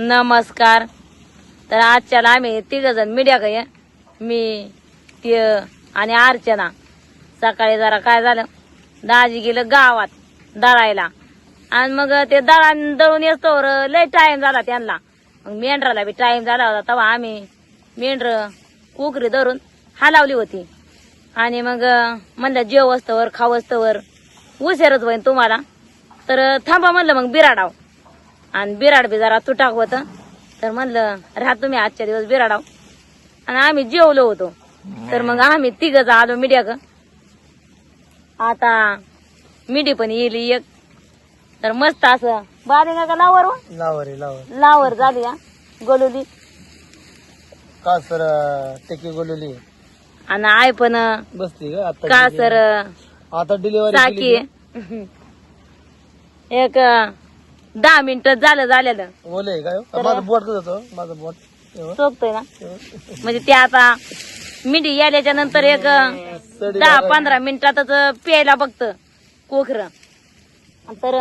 नमस्कार. तर आजच्याला आम्ही तिघ जण मीडिया काय मी ती आणि अर्चना. सकाळी जरा काय झालं? दाजी गेलं गावात दळायला. आणि मग ते दळण दळून येतो लय टाइम झाला त्यांना. मग मेंढराला बी टाइम झाला होता तेव्हा आम्ही मेंढर कुकरी धरून हलावली होती. आणि मग म्हणलं जेव वस्तवर खाव वर उशीरच होईन तुम्हाला. तर थांबा म्हणलं मग बिराडाव आणि बिराड बी जरा तुटाक होतं. तर म्हणलं राहा तुम्ही आजच्या दिवस बिराडाव. आणि आम्ही जेवलो होतो. तर मग आम्ही तिघच आलो मीडिया आता मिडी पण येईल एक. तर मस्त असं बारी का लावर हो? लावर लावर. लावर झाली हा. गोलुली. का सर टेके गोलवली आणि आय पण बसली का सर आता डिलिव्हरी साकी. एक दहा मिनिट झालं झालेलं. ओले काय हो? माझं बोट माझं ना. म्हणजे ते आता मिडी याल्याच्या नंतर एक सडी दहा. पंधरा मिनिटातच प्यायला बघत कोखर. तर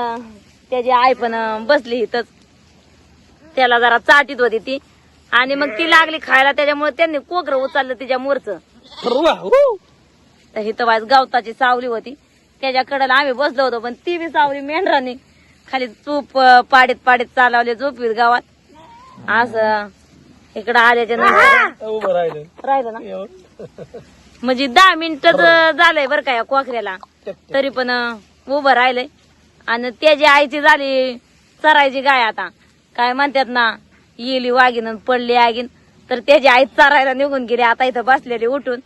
त्याची आई पण बसली इथंच. त्याला जरा चाटीत होती ती. आणि मग ती लागली खायला त्याच्यामुळे त्यांनी कोकर उचललं तिच्या मोरचं. रुवा, हू. तर वाज गवताची सावली होती. त्याच्या कडेला आम्ही बसलो होतो पण ती बी सावली मेंढराने. खाली चूप पाडीत पाडीत चालवले झोपीत गावात. असं इकडं आल्याच्यानंतर उभं राहिलं. राहिलं ना. म्हणजे दहा मिनिटच झालंय बरं का या टक. तरी पण उभं राहिलंय. आणि त्याची आईची झाली चरायची गाय आता. काय म्हणतात ना येली वागीन पडली आगीन. तर त्याची आई चरायला निघून गेली आता इथं बसलेली उठून.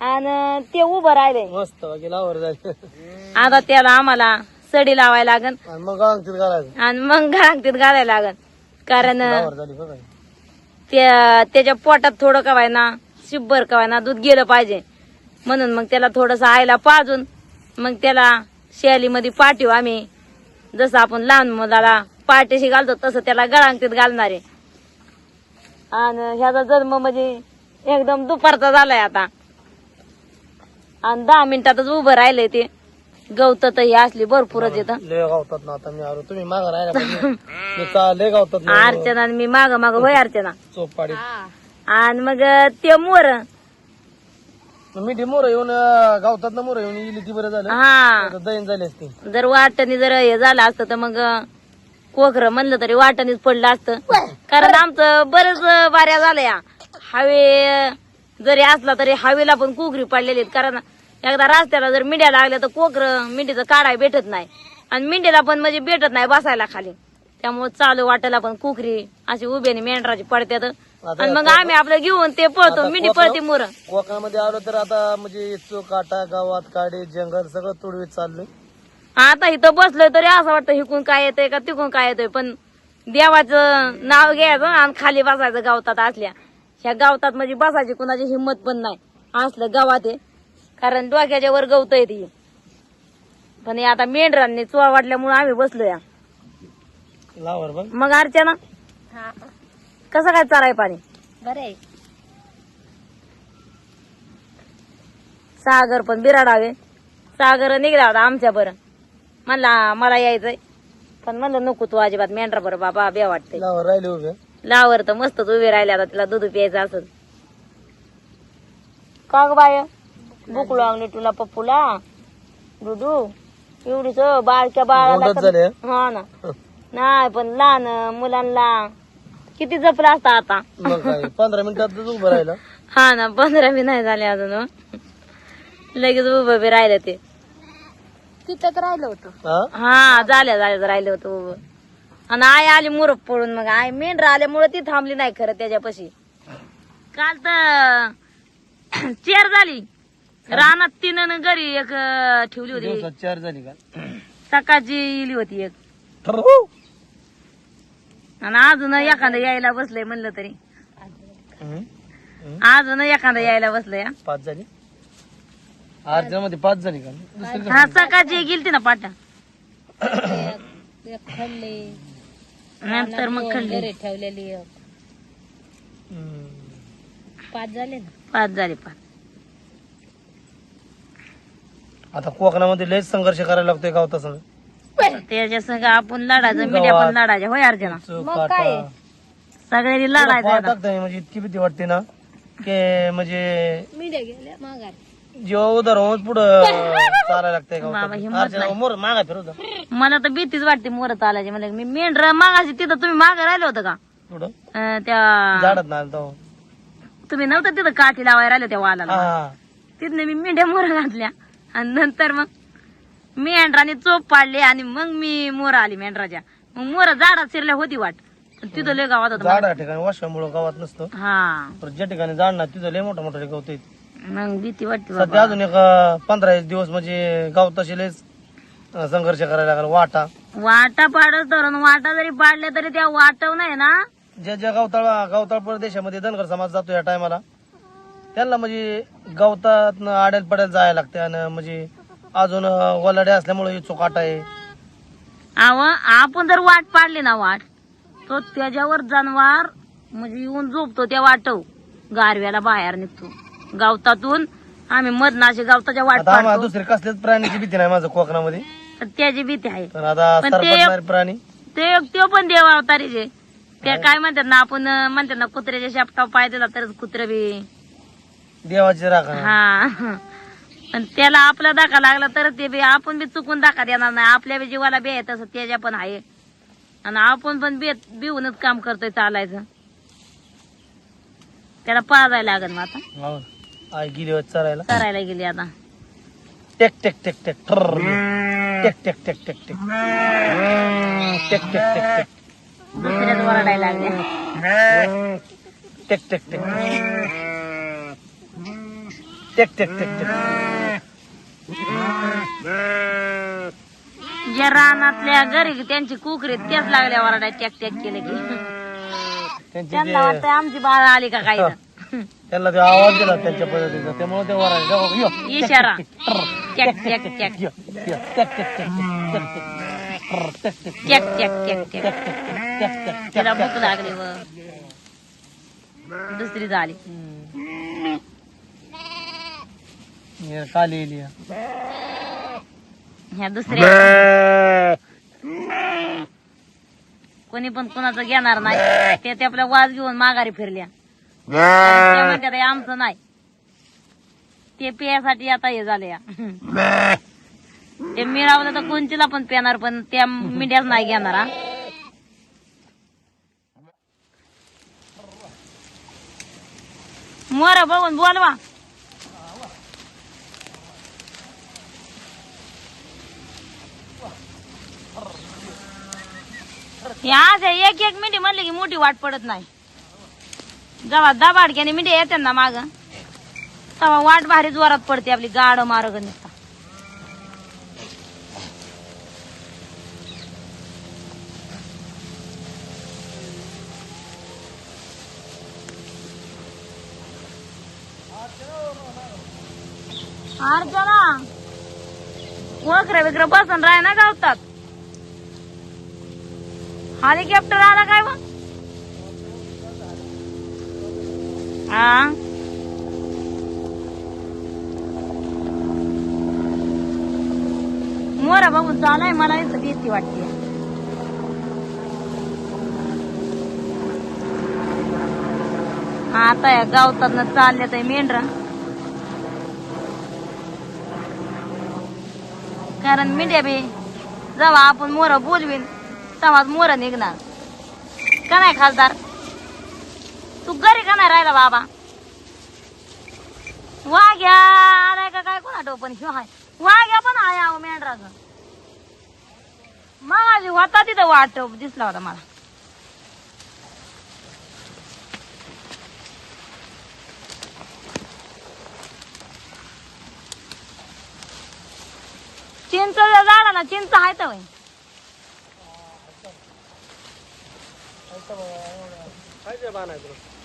आणि ते उभं राहिलंय. मस्त आता त्याला आम्हाला सडी लावायला लागन. आणि मग अंगठीत घालायचं. आणि मग घालतीत घालायला लागन. कारण झाली बघा. त्या त्याच्या पोटात थोडं कवाय ना शिब्बर कवाय ना दूध गेलं पाहिजे. म्हणून मग त्याला थोडस आईला पाजून मग त्याला शेलीमध्ये पाठवू आम्ही. जसं आपण लहान मुलाला पाठीशी घालतो तसं त्याला गळांगतीत घालणार. आहे आणि ह्याचा जन्म म्हणजे एकदम दुपारचा झालाय आता. आणि दहा मिनिटातच उभं राहिलंय ते. गवत तर ही असली भरपूरच येतं. लय गावतात ना आता मी आलो. तुम्ही मागा राहिला मी लय गावतात ना? अर्चना आणि मी माग माग होय अर्चना. चोप पाडीत आणि मग ते मोर. मिठी मोर येऊन अं, गावतात ना मोर येऊन इली ती बरं झालं. हा. आता दैन झाली असती. जर वाटणी जर हे झालं असतं तर मग कोखर म्हणलं तरी वाटणीच पडलं असतं. कारण आमचं बरंच बाऱ्या झालं या हवे जरी असला तरी हवेला पण कोकरी पडलेली आहेत. कारण एकदा रस्त्याला जर मिंड्या लागल्या तर कोकर मिंडीचं काढाय भेटत नाही. आणि मिंडीला पण म्हणजे भेटत नाही बसायला खाली. त्यामुळे चालू वाटायला पण कुकरी अशी उभ्याने मेंढराची पडत्यात. आणि मग आम्ही आपलं घेऊन ते पळतो मिंडी पळते मोर. कोकणामध्ये आलो तर आता म्हणजे काटा गावात काडे जंगल सगळं तुडवीत चाललोय. आता इथं बसलोय तरी असं वाटतं हिकून काय येतंय का तिकून काय येतंय पण देवाचं नाव घ्यायचं आणि खाली बसायचं गावतात असल्या. ह्या गावतात म्हणजे बसायची कुणाची हिंमत पण नाही. असलं गावात आहे. कारण डोक्याच्या वर गवत ती. पण हे आता मेंढरांनी चोळ वाटल्यामुळे आम्ही बसलो या लावर बघ. मग अर्चना कसं काय चाराय पाणी? बरे सागर पण बिराडावे. सागर निघला होता आमच्या बरं. म्हणला मला यायचंय. पण म्हणलं नको तू अजिबात मेंढरा बरं बाबा बे वाटतंय. लावर राहिले उभे. लावर तर मस्तच उभे राहिले आता तिला दूध प्यायचं असत का ग बाय? बुक लागली तुला पप्पूला. दुधू एवढीच बारक्या बाळाला मोठंच तर- झाले? हा ना. नाही पण लहान मुलांना किती जपला असता आता? मग काय पंधरा मिनिटातच उभं राहिलं. हा ना पंधरा बी नाही झाले अजून. हं. लगेच उभं बी राहिलं ते. तिथंच राहिलं होतं. हा? हा झाल्या झाल्या राहिलं होतं उभं. आणि आई आली मुरप पडून मग. आई मेंढरा आल्यामुळे ती थांबली नाही खरं त्याच्यापाशी. काल तर चेअर झाली. रानात तीन घरी एक अं, ठेवली होती. दिवसात चार झाली का? सकाळची इली होती एक. ठरवू. आणि अजून एखादं यायला बसलंय म्हणलं तरी. हम्म. अजून एखादं यायला बसलंय हा. पाच झाली? आठमध्ये पाच झाली का? दुसरी हा सकाळची गेलती ना पाटा. एक खल्ले. नंतर मग खाल्ली. घरी ठेवलेली एक. हम्म. पाच झाले ना? पाच झाली पाच. आता कोकणामध्ये लयच संघर्ष करायला लागतोय गावता संघ त्याच्या संग आपण लढायचं मीडिया पण लढायच्या होय अर्चना? चोप मग काय? काटा सगळ्यांनी लढायचं आता. म्हणजे इतकी भीती वाटते ना की म्हणजे मीडिया गेल्या माघार. जेव्हा उदार होऊन पुढं चालायला लागतंय बाबा, अर्चना नाही. मोर मागा फिरवता मला तर भीतीच वाटते मोर चालायची. म्हणजे मी मेंढर मागाशी तिथं तुम्ही मागं राहिलं होतं का? पुढं अं, त्या झाडात ना आलतो. तुम्ही नव्हतं तिथं काठी लावायला राहिले त्या वालाला. हा. तिथनं मी मेंढ्या मोर घातल्या. आणि नंतर मग मेंढराने चोप पाडली आणि मग मी मोर आली मेंढराच्या. मग मोर झाडात शिरल्या होती वाट. तिथं लय गावात होतं झाड ठिकाणी वाशामुळं गावात नसतं. हा. पण ज्या ठिकाणी झाड ना तिथं लय मोठं मोठं गवत आहेत मग भीती वाटते सध्या अजून एक अं, पंधरा एक दिवस म्हणजे गाव तसे लयच अं, संघर्ष करायला लागला. वाटा. वाटा पाडत तर वाटा जरी पाडल्या तरी त्या वाटव नाही ना. ज्या ज्या गावताळ गावताळ प्रदेशामध्ये धनगर समाज जातो या टायमाला त्यांना म्हणजे गावतात आड्याला पडायला जायला लागते आणि म्हणजे अजून वलाडे असल्यामुळे चोकाट आहे. आपण जर वाट पाडली ना वाट तो त्याच्यावर जनावर म्हणजे येऊन झोपतो त्या वाटव. गारव्याला बाहेर निघतो. गावतातून आम्ही मधनाशी गावताच्या वाट आता आम्हाला पाडतो. दुसरे कसल्याच प्राण्याची भीती नाही माझं कोकणामध्ये. तर त्याची भीती आहे. पण आता पण ते- सरपटणारे प्राणी. ते तो पण देव अवतारीचे ते काय म्हणतात ना आपण म्हणतात ना कुत्र्याच्या शेपटाव पाय दिला तरच कुत्र बी देवाची राखा हा. पण त्याला आपला धक्का लागला तर ते बी आपण बी चुकून धक्का देणार नाही. आपल्या बी जीवाला बी आहे तसं त्याच्या पण आहे. आणि आपण पण बी बिहूनच काम करतोय चालायचं. त्याला पाजायला लागत मग आता. हो. आई गेली होती चरायला करायला गेली आता. टेक टेक टेक टेक ठर्र. टेक टेक टेक टेक टेक. टेक टेक टेक टेक. दुसऱ्याच वरडायला लागल्या. टेक टेक टेक. टेक टेक टेक ज्या रानातल्या घरी त्यांची कुकरी तेच लागल्या वराडा टेक टॅक केले की त्यांना वाटत आमची बाळ आली का काही त्यांना ते आवाज दिला त्यांच्या पद्धतीचा त्यामुळे ते वराडा इशारा लागली दुसरी झाली काली ह्या दुसऱ्या कोणी पण कोणाचं घेणार नाही. ते ते आपला वाज घेऊन माघारी फिरल्या. त्या म्हणतात "हे आमचं नाही. ते पियासाठी आता हे झाले या. ते मिळावलं तर कोणतीला पण पेणार पण त्या मीडियाच नाही घेणार हा. मोर बघून बोलवा. या एक एक मिठी म्हणली की मोठी वाट पडत नाही. जेव्हा दबाडक्याने मिठी येते ना माग तेव्हा वाट भारी जोरात पडते आपली गाड मार्ग निघता. अर्चना वक्र विक्र बसून राय ना गावतात. हेलिकॉप्टर आला काय मग? हा मोरा बघून चालाय मला इथं भीती वाटते. आता या गावतात चालले तर मेंढरा. कारण मेंढ्या बी जेव्हा आपण मोर बोलवीन. तेव्हा मोर निघणार. का नाही खासदार? तू घरी का नाही राहिला बाबा? वा घ्या आलाय का काय कोणा पण? शिव हाय. वाघ्या पण आहे अहो मेंढराच मग होता तिथं वाट दिसला होता मला. चिंच झाडाला चिंच आहे तर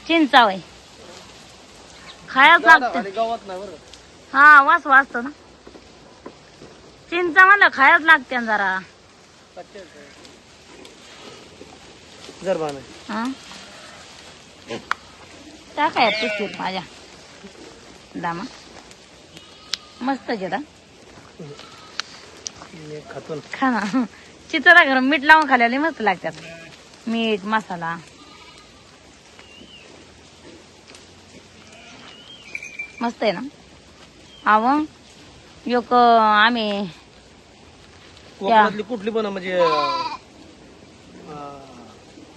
चिंचा वय खायच लागतं. गावात नाही बरं. हा वास वाचतो ना. चिंचा म्हणलं खायच लागते जरा. जर हा. टाकाय पिशवीत माझ्या. दामा. मस्त ना. खा ना. चितरा गरम मीठ लावून खाल्ल्याला मस्त लागतात. मीठ मसाला. मस्त आहे ना? आव एक आम्ही कुठली पण म्हणजे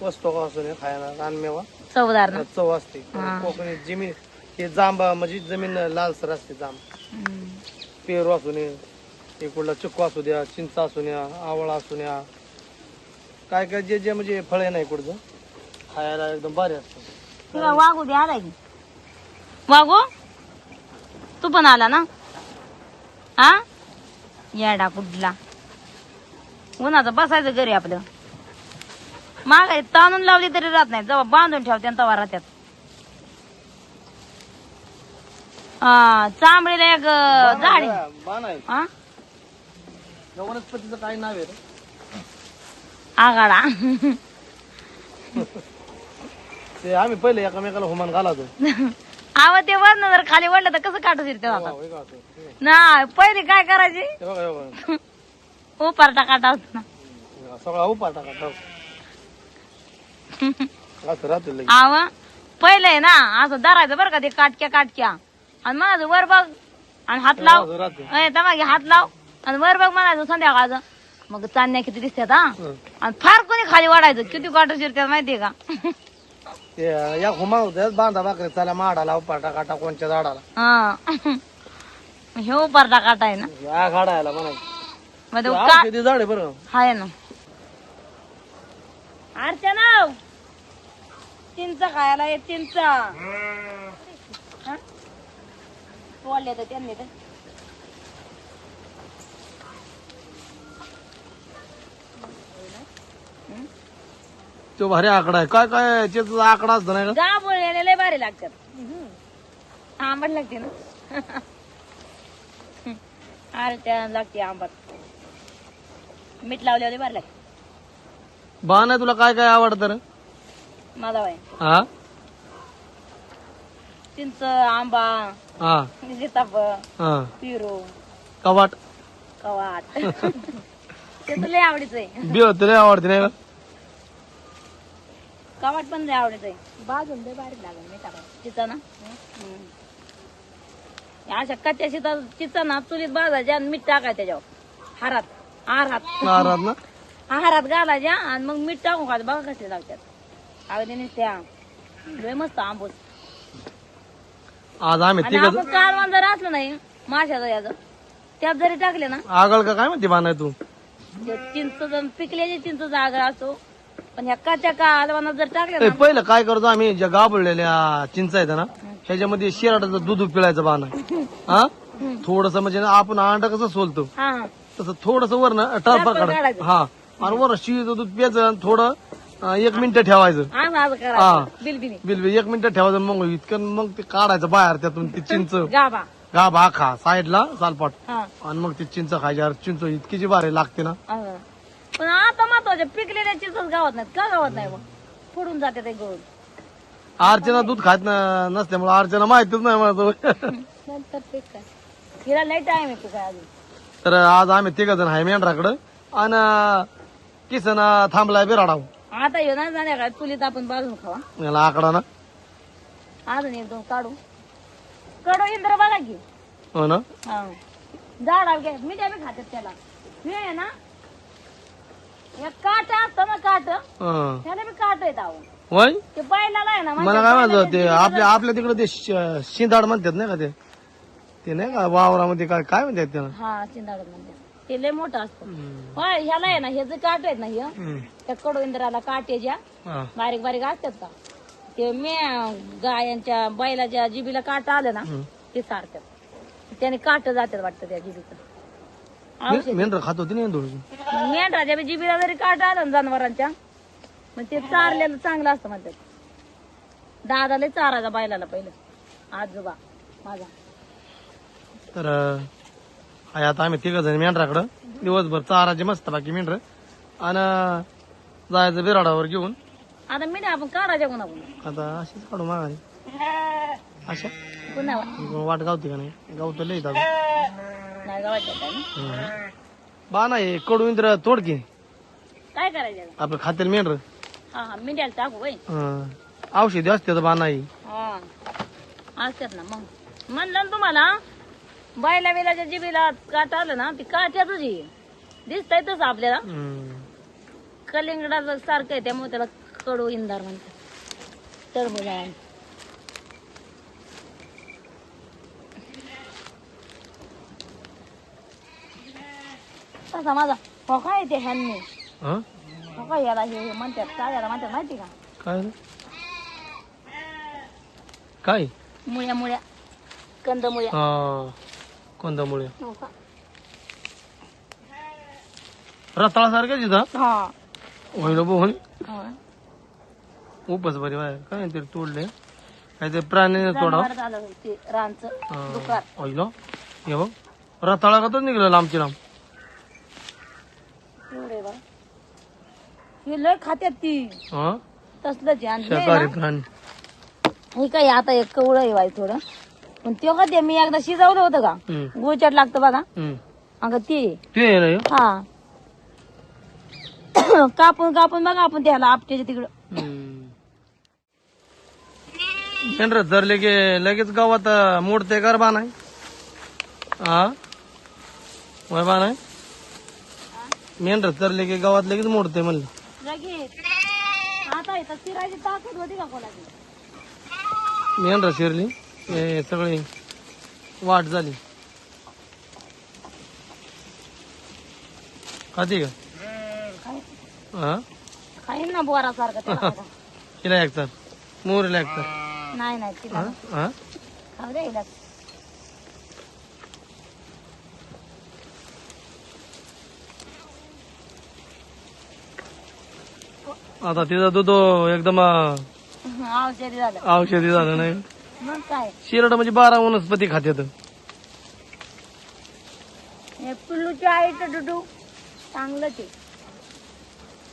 वस्तू का असू खायला रानमेवा. चवदार ना? चव असते. कोकणी जमीन हे जांबा म्हणजे जमीन लालसर असते जांब. पेरू असू नये इकडला चिक्कू असू द्या चिंचा असू द्या आवळा असू द्या काय काय जे जे म्हणजे फळे नाही कुठचं खायला एकदम भारी असतं. तुला वागू दे आलाय की. वागू? तू पण आला ना? हा येडा कुठला. उन्हाचं बसायचं घरी आपलं. मागाय ताणून लावली तरी राहत नाही. जेव्हा बांधून ठेवते तेव्हा राहत्यात. हा चांबडीला एक अं, झाड आहे. बाण आहे. हा वनस्पतीचं काय नाव आहे रे? आगाडा. ते आम्ही पहिले एकामेकाला हुमान घालातो आव ते वरण जर खाली वाढलं तर कसं काटू शिरते आता हे? हे ना पहिले काय करायची? हे बघा, हे बघा. उपारटा काटा होता ना हे सगळा उपार टाका टाक. असं राहतो लगेच. आव पहिले ना असं धरायचं बरं का ते काटक्या काटक्या. आणि म्हणायचं वर बघ. आणि हात लाव. असं राहते. तमागे हात लाव. आणि वर बघ म्हणायचं संध्याकाळचं. मग चांदण्या किती दिसतात हा. आणि फार कोणी खाली वाढायचं? किती काटा शिरतात माहितीये का? ते या हुमा होत्यात बांधा बाकरे चला माडाला उपार टाका टाक कोणच्या झाडाला. हा. हे उपारटा काटा आहे ना? या घाडायला म्हणायचं. मग ते ते का औषधी झाड आहे बरं. हाय ना. अर्चना चिंच खायला ये चिंच. बोलले तर त्यांनी तर. तो भारी आकडा आहे. काय काय त्याचा आकडा असतो नाही का? बोललेले लय भारी लागतात. आंबट लागते ना? अर्चना लागते आंबट. मीठ लावल्यावर लय भारी लागते. बाण आहे तुला काय काय आवडतं रे? माझा बाय हा? चिंच आंबा हा. हा. पिरो कवाट. कवाट. ते तर लय आवडीच आहे. बिळ तुला आवडते नाही का? कवाट पण लय आवडीच आहे बाजून लय भारी लागेल मी टाकायचं चिचा ना? अशा कच्च्या शिता चिचा ना चुलीत भाजायच्या आणि मीठ टाकायचं त्याच्यावर. हारात. आहारात. ना? आहारात घालायच्या आणि मग मीठ टाकून खायचं बघा कसे लागतात. अगदी त्या. लय मस्त आंबूस. आज आम्ही आणि तिघ आपण जर असलं नाही माशाचं याचं. त्यात जरी टाकले ना आगळ का काय म्हणते आहे तू? चिंच पिकल्याची चिंच जागा असतो पण ह्या कच्च्या कालवणात जर टाकले ना पहिलं काय करतो आम्ही? ज्या गाबळलेल्या चिंच आहेत ना ह्याच्यामध्ये शिराटाचं दूध पिळायचं बाण. हा? थोडस म्हणजे ना आपण अंड कसं सोलतो? हा. हा तसं थोडस वर ना टर्फा काढ काढायचं. हा. आणि वर शिळीचं दूध प्यायचं आणि थोडं अं, एक मिनिट ठेवायचं. हा. बिल बिल एक मिनिट ठेवायचं मग इतकं मग ते काढायचं बाहेर त्यातून ते चिंच. गाभा. गाभ हा खा. साईडला सालपाट. हा. आणि मग ते चिंच खायची अरे चिंच इतकी जी भारी लागते ना. पण आता महत्त्वाचे पिकलेल्या चिंचच गावात नाहीत. का गावात नाही मग? फुडून जाते ते गळून अर्चना दूध खात न- नसल्यामुळे अर्चना माहितीच नाही मला नंतर ते काय? हिला लय टाइम आहे काय अजून. तर आज आम्ही तिघ जण आहे मेंढराकडं. आणि किसन थांबलाय बिराडाव. आता येऊ ना संध्याकाळी चुलीत आपण बाजून खावा. याला आकडा ना. अजून एक दोन काढू. काढू इंद्र बघा की. हो ना. हा. झाडा घे मी बी खातात त्याला. हे आहे ना काट असतं ना काट. हं. त्याला बी काट येत आहो ते बैलाला आहे ना मला काय म्हणतो ते? आपल्या आपल्या तिकडे ते श- शिंदाड म्हणतात नाही का ते? ते नाही का वावरामध्ये काय काय म्हणतात त्याला? हा चिंदाड म्हणजे ते लय मोठं असतं. होय ह्याला आहे ना हे जे काट आहेत ना हे. त्या कडू इंद्राला काटेच्या हा. बारीक बारीक असतात का? ते मे गायांच्या बैलाच्या जिबीला काट आलं ना. ते सारतात त्याने काट जातात वाटतं त्या जिबीचं मे- मेंढर खात होती नाही थोडीशी मेंढराच्या बी जिबीला जरी काट आलं ना जनावरांच्या मग ते चारलेलं चांगलं असतं म्हणतात. दादाला चारायचा बैलाला पहिलं. आजोबा माझा. तर अं, आहे आता आम्ही तिघ जण मेंढराकडं. दिवसभर चाराचे मस्त बाकी मेंढर. आणि जायचं बिराडावर घेऊन. आता मी आपण काढायच्या कोणा कोणा आता अशीच काढू मागारी अशा? वाट गावते का नाही? गावतं लई दादा नाही गावाच्या? बा नाही कडू इंद्र तोडकी काय करायचं आपलं खातेल मेंढर. हा हा मिंड्याला टाकू बाई औषधी असते तर बा नाही हा. असतात ना मग. म्हणलं ना तुम्हाला बायला बिलाच्या जिबीला काट आलं ना ती काट्या तुझी. दिसतंय तसं आपल्याला. हम्म. कलिंगडाचं सारखं आहे त्यामुळे त्याला कडू इंदार म्हणतात. टरबूज आहे तसा माझा हो काय ते ह्यांनी. हा? काय याला हे हे म्हणतात काय याला म्हणतात माहिती का? काय रे? काय? मुळ्या मुळ्या. कंद मुळ्या. हा कोणत्यामुळे हो का? रताळासारखं तिथं? हा. होईल बोहून हो. उपच बरी बाय काय तरी तोडले काय ते प्राणी तोडा जनावर झालं ते रानचं दुकान होईल हे बघ. रताळा का निघलं लांबची लांब? एवढे बघा हे लय खात्यात ती. हा? हे शाकाहारी प्राणी. हे काय आता एक कवळ आहे बाई थोडं. पण ते का ते मी एकदा शिजवलं होतं का? हम्म. गुळचाट लागतं बघा. हम्म. अगं ते ते आहे ना हे? हा. कापून कापून बघा आपण त्याला आपट्याच्या तिकडं. हम्म. की लगेच गावात मोडते गरबा नाही. हा? वय नाही? मेंढरं धरले की गावात लगेच मोडते म्हणलं. लगेच आता इथं चिरायची ताकद होती का कोणाची? मेंढरं शिरली. हे सगळी वाट झाली. खाती का? हा? खाईन ना बोरा सारखं त्याला आता. एक तर मोरीला एक तर नाही नाही तिला हा? हा? खाऊ दे हिला. आता तिचं दूध एकदम औषधी झालं. औषधी झालं नाही. मग काय? शिरड म्हणजे बारा वनस्पती खात्यात. हे पिल्लूची आई तर डुडू. चांगलंच आहे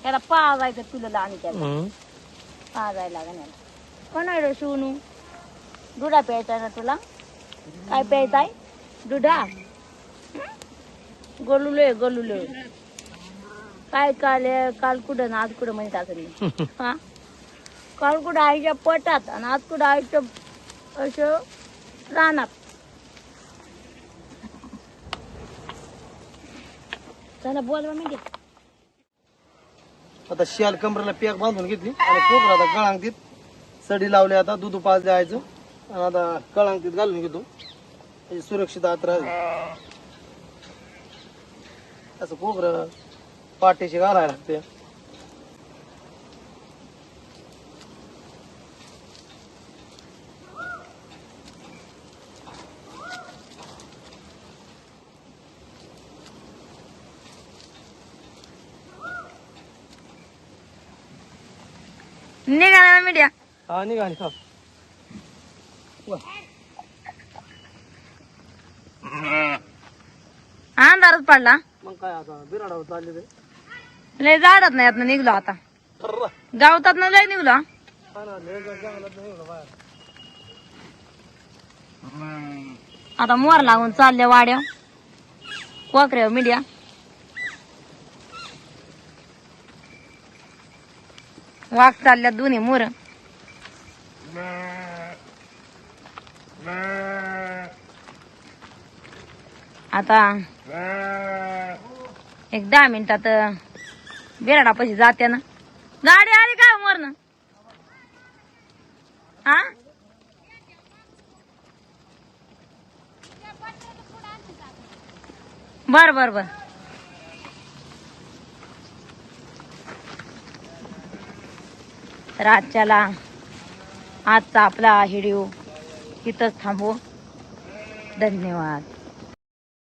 त्याला पाजायचं पिल्लूला आणि त्याला. हं. पाजायला लागेल याला. कोण आहे रे दुधा प्यायचा ना तुला? काय प्यायचा आहे? दुधा गलुले गलुले. काय काल काल कुठं ना आज कुठं म्हणत असं हा? काल कुठं आईच्या पटात आणि आज कुठं आईच्या असं रानात. चला बोलवा मी आता शियाल कमरेला पॅक बांधून घेतली. आणि कोकरा आता कळांगतीत सडी लावली आता दूध पाच द्यायचं. आणि आता कळांगतीत घालून घेतो. म्हणजे सुरक्षित आत राहील असं कोकर पाठीशी घालायला लागते निघाला ना मीडिया हा निघाली हा अंधारच पडला मग काय आता बिराडावर चालले ते लय जाडत नाही आता निघलो आता. ठर्रा. गावतात ना लय निघलो हा. आता मोर लागून चालल्या वाड्या कोकऱ्या मीडिया वाघ चालल्या दोन्ही मोर. आता एक दहा मिनिटात बेराडापाशी जाते ना. गाडी आली का मरण हा? बर बर बर. तर आजच्याला आजचा आपला व्हिडिओ इथंच थांबू. धन्यवाद.